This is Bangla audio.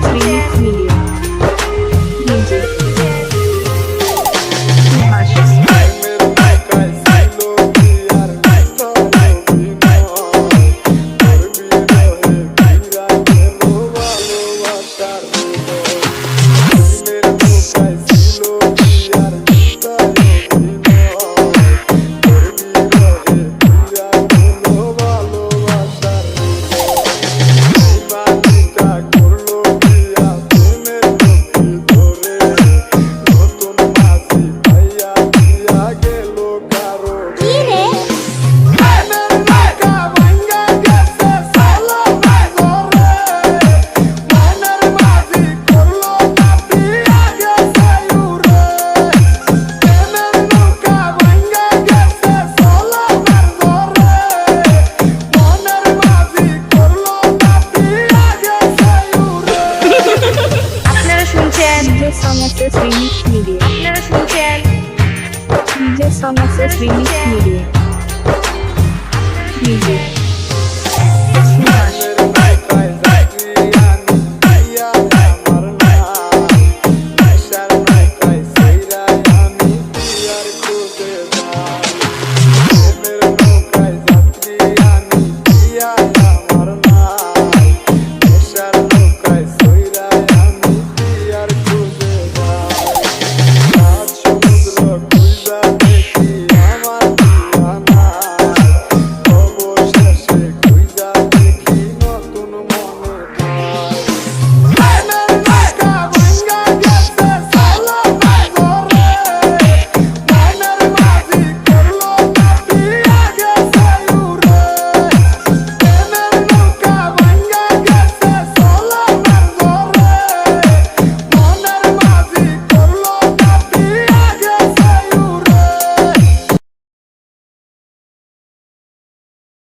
to me. DJ Song Access Remix Media আপনারা শুনছেন Song Access Remix Media